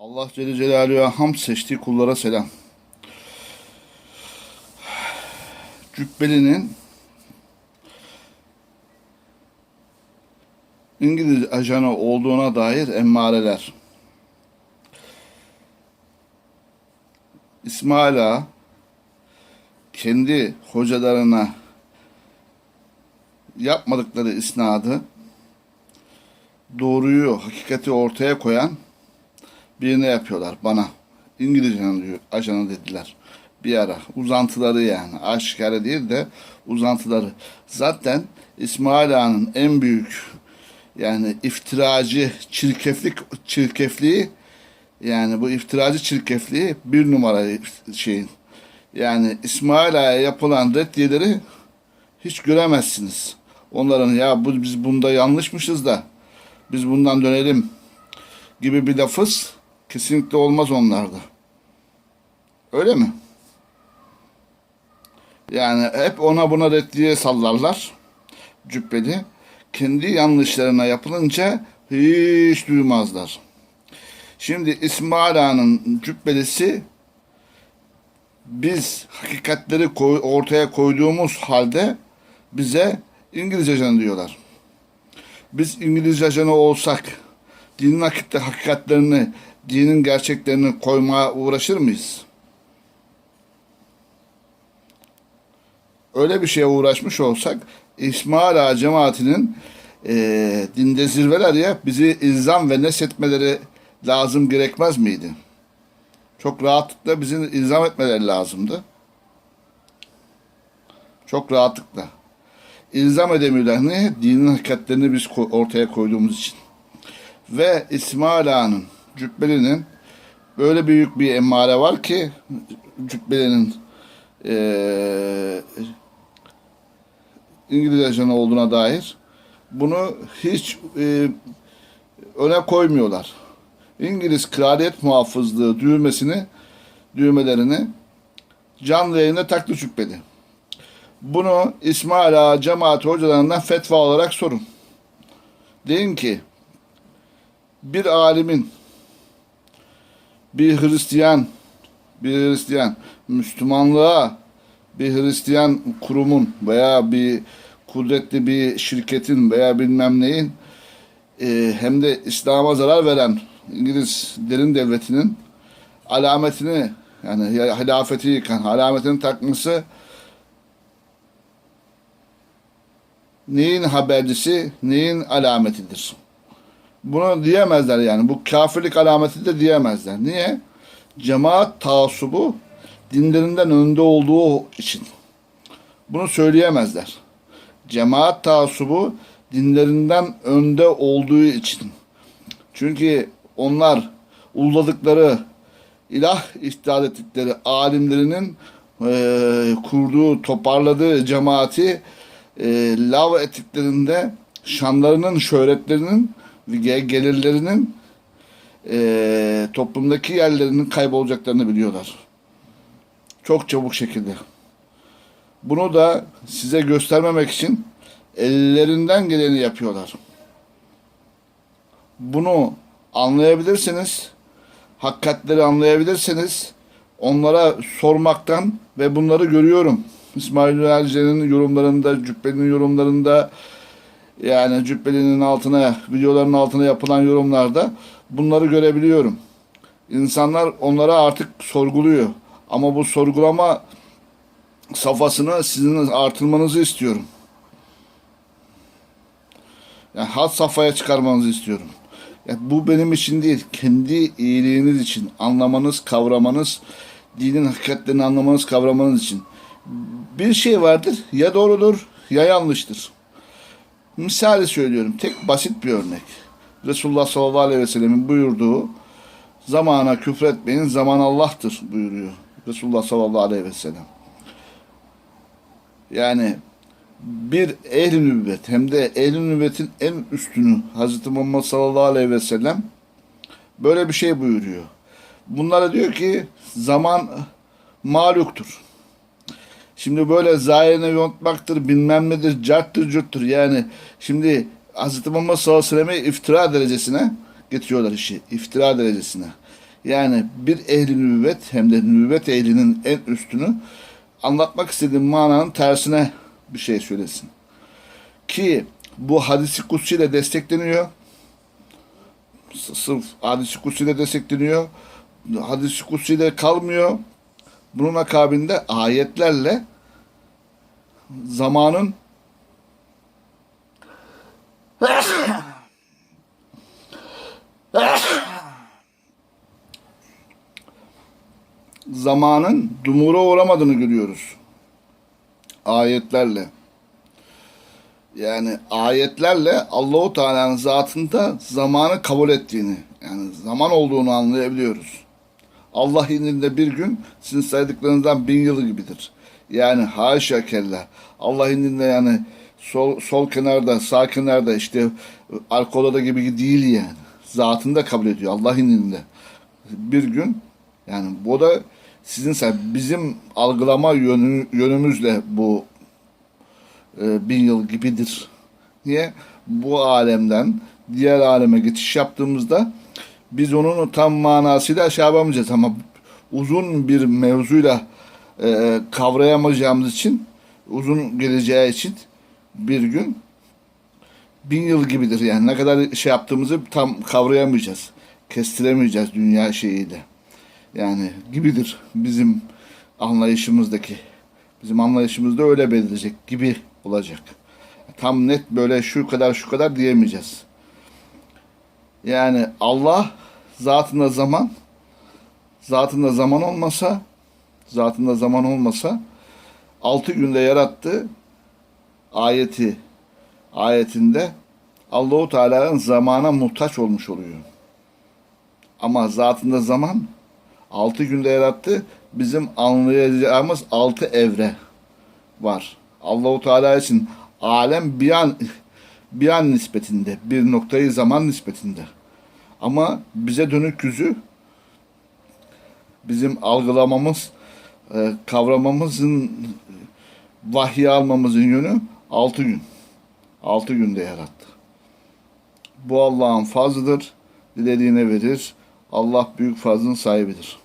Allah Celle Celaluhu'ya ham seçtiği kullara selam. Cübbeli'nin İngiliz ajanı olduğuna dair emmareler. İsmail Ağa kendi hocalarına yapmadıkları isnadı doğruyu, hakikati ortaya koyan birine yapıyorlar bana. İngiliz ajanı, dediler bir ara. Uzantıları yani. Aşikare değil de uzantıları. Zaten İsmail Ağa'nın en büyük yani iftiracı çirkeflik çirkefliği yani bu iftiracı çirkefliği bir numara şeyin. Yani İsmail Ağa'ya yapılan reddiyeleri hiç göremezsiniz. Onların ya bu, biz bunda yanlışmışız da biz bundan dönelim gibi bir lafız kesinlikle olmaz onlarda. Öyle mi? Yani hep ona buna reddiye sallarlar. Cübbeli. Kendi yanlışlarına yapılınca hiç duymazlar. Şimdi İsmail Ağa'nın cübbelisi biz hakikatleri koy- ortaya koyduğumuz halde bize İngiliz ajanı diyorlar. Biz İngiliz ajanı olsak dinin hakikate- hakikatlerini, dinin gerçeklerini koymaya uğraşır mıyız? Öyle bir şeye uğraşmış olsak İsmail Ağa cemaatinin eee dinde zirveler ya bizi ilzam ve nesetmeleri lazım gerekmez miydi? Çok rahatlıkla bizi ilzam etmeleri lazımdı. Çok rahatlıkla. İlzam edemiyorlar. Niye? Dinin hakikatlerini biz ortaya koyduğumuz için. Ve İsmail Ağa'nın, Cübbeli'nin böyle büyük bir emmare var ki Cübbeli'nin eee İngiliz ajanı olduğuna dair bunu hiç e, öne koymuyorlar. İngiliz kraliyet muhafızlığı düğmesini düğmelerini canlı yayında taktı Cübbeli. Bunu İsmail Ağa cemaat hocalarından fetva olarak sorun. Deyin ki bir alimin bir Hristiyan bir Hristiyan Müslümanlığa bir Hristiyan kurumun veya bir kudretli bir şirketin veya bilmem neyin e, hem de İslam'a zarar veren İngiliz derin devletinin alametini yani ya- hilafeti yıkan alametini takması neyin habercisi, neyin alametidir? Bunu diyemezler yani. Bu kafirlik alameti de diyemezler. Niye? Cemaat taassubu dinlerinden önde olduğu için. Bunu söyleyemezler. Cemaat taassubu dinlerinden önde olduğu için. Çünkü onlar uladıkları ilah ihtiyat ettikleri alimlerinin eee, kurduğu, toparladığı cemaati eee lav ettiklerinde şanlarının, şöhretlerinin gelirlerinin eee, toplumdaki yerlerinin kaybolacaklarını biliyorlar. Çok çabuk şekilde. Bunu da size göstermemek için ellerinden geleni yapıyorlar. Bunu anlayabilirsiniz, hakikatleri anlayabilirsiniz, onlara sormaktan ve bunları görüyorum. İsmail Erce'nin yorumlarında, Cübbeli'nin yorumlarında, yani Cübbeli'nin altına, videoların altına yapılan yorumlarda bunları görebiliyorum. İnsanlar onlara artık sorguluyor. Ama bu sorgulama safhasını sizin artırmanızı istiyorum. Yani had safhaya çıkarmanızı istiyorum. Ya bu benim için değil, kendi iyiliğiniz için anlamanız, kavramanız, dinin hakikatlerini anlamanız, kavramanız için. Bir şey vardır, ya doğrudur ya yanlıştır. Misali söylüyorum, tek basit bir örnek. Resulullah sallallahu aleyhi ve sellemin buyurduğu zamana küfretmeyin, zaman Allah'tır buyuruyor. Resulullah sallallahu aleyhi ve sellem. Yani bir ehl-i nübüvvet hem de ehl-i nübüvvetin en üstünü Hazreti Muhammed sallallahu aleyhi ve sellem böyle bir şey buyuruyor. Bunlara diyor ki zaman maluktur. Şimdi böyle zahirine yontmaktır, bilmem nedir, carttır, cürttür. Yani şimdi Hazreti Muhammed sallallahu aleyhi ve iftira derecesine getiriyorlar işi. İftira derecesine. Yani bir ehli nübüvvet hem de nübüvvet ehlinin en üstünü anlatmak istediğim mananın tersine bir şey söylesin. Ki bu hadisi kutsi ile destekleniyor. Sırf hadisi kutsi ile destekleniyor. Hadisi kutsi ile kalmıyor. Bunun akabinde ayetlerle zamanın zamanın dumura uğramadığını görüyoruz. Ayetlerle. Yani ayetlerle Allahu Teala'nın zatında zamanı kabul ettiğini, yani zaman olduğunu anlayabiliyoruz. Allah indinde bir gün sizin saydıklarınızdan bin yılı gibidir. Yani haşa kella. Allah indinde yani sol, sol kenarda, sağ kenarda işte arka odada gibi değil yani. Zatında kabul ediyor Allah indinde. Bir gün yani bu da sizin bizim algılama yönü, yönümüzle bu e, bin yıl gibidir. Niye? Bu alemden diğer aleme geçiş yaptığımızda biz onun tam manasıyla aşağı yapamayacağız ama uzun bir mevzuyla e, kavrayamayacağımız için uzun geleceği için bir gün bin yıl gibidir yani. Ne kadar şey yaptığımızı tam kavrayamayacağız kestiremeyeceğiz dünya şeyiyle. Yani gibidir bizim anlayışımızdaki bizim anlayışımızda öyle belirleyecek gibi olacak. Tam net böyle şu kadar şu kadar diyemeyeceğiz yani Allah zatında zaman zatında zaman olmasa zatında zaman olmasa altı günde yarattı ayeti ayetinde Allahu Teala'nın zamana muhtaç olmuş oluyor. Ama zatında zaman altı günde yarattı. Bizim anlayacağımız altı evre var. Allahu Teala için alem bir an bir an nispetinde, bir noktayı zaman nispetinde. Ama bize dönük yüzü bizim algılamamız, e, kavramamızın, vahiy almamızın yönü altı gün. Altı günde yarattı. Bu Allah'ın fazlıdır. Dilediğine verir. Allah büyük fazlın sahibidir.